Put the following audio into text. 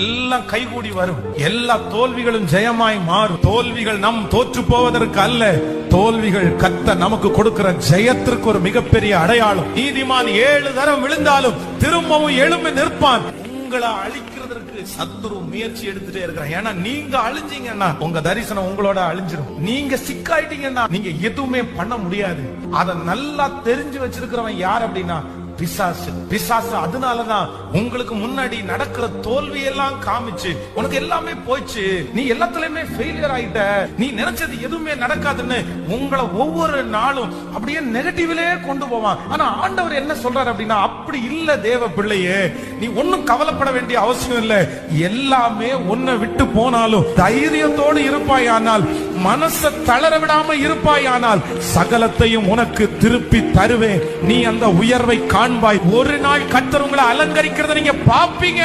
எல்லாம் கைகூடி வரும். எல்லா தோல்விகளும் ஜெயமாய் மாறும். தோல்விகள் நம் தோற்று போவதற்கு அல்ல. தோல்விகள் கத்த நமக்கு கொடுக்கிற ஜெயத்திற்கு ஒரு மிகப்பெரிய அடையாளம். நீதிமான் ஏழு தரம் விழுந்தாலும் திரும்பவும் எழும்பி நிற்பான். உங்களை அழிக்கிறதற்கு சத்துரு முயற்சி எடுத்துட்டே இருக்கிறான். ஏன்னா நீங்க அழிஞ்சீங்கன்னா உங்க தரிசனம் உங்களோட அழிஞ்சிரும். நீங்க சிக்காயிட்டீங்கன்னா நீங்க எதுவுமே பண்ண முடியாது. அத நல்லா தெரிஞ்சு வச்சிருக்கிறவன் யார் அப்படின்னா பிசாசு. பிசாசு அதனாலதான் உங்களுக்கு முன்னாடி நடக்கிற தோல்வி எல்லாம் காமிச்சு உனக்கு எல்லாமே போச்சு நீ எல்லாத்துலயுமே ஃபெயிலியர் ஆயிட்ட. நீ நினைச்சது எதுவுமே நடக்காதுன்னு உங்களை ஒவ்வொரு நாளும் அப்படியே நெகட்டிவ்லே கொண்டு போவான். ஆனா ஆண்டவர் என்ன சொல்றாரு அப்படின்னா அப்படி இல்ல தேவ பிள்ளையே நீ ஒன்னும் கவலைப்பட வேண்டிய அவசியம் இல்ல. எல்லாமே உன்னை விட்டு போனாலும் தைரியத்தோடு இருப்பாயானால் மனச தளர விடாம இருப்பாயானால் சகலத்தையும் உனக்கு திருப்பி தருவேன். நீ அந்த உயர்வை காண்பாய். ஒரு நாள் கத்தர் உங்களை அலங்கரிக்கிறத நீங்க பாப்பீங்க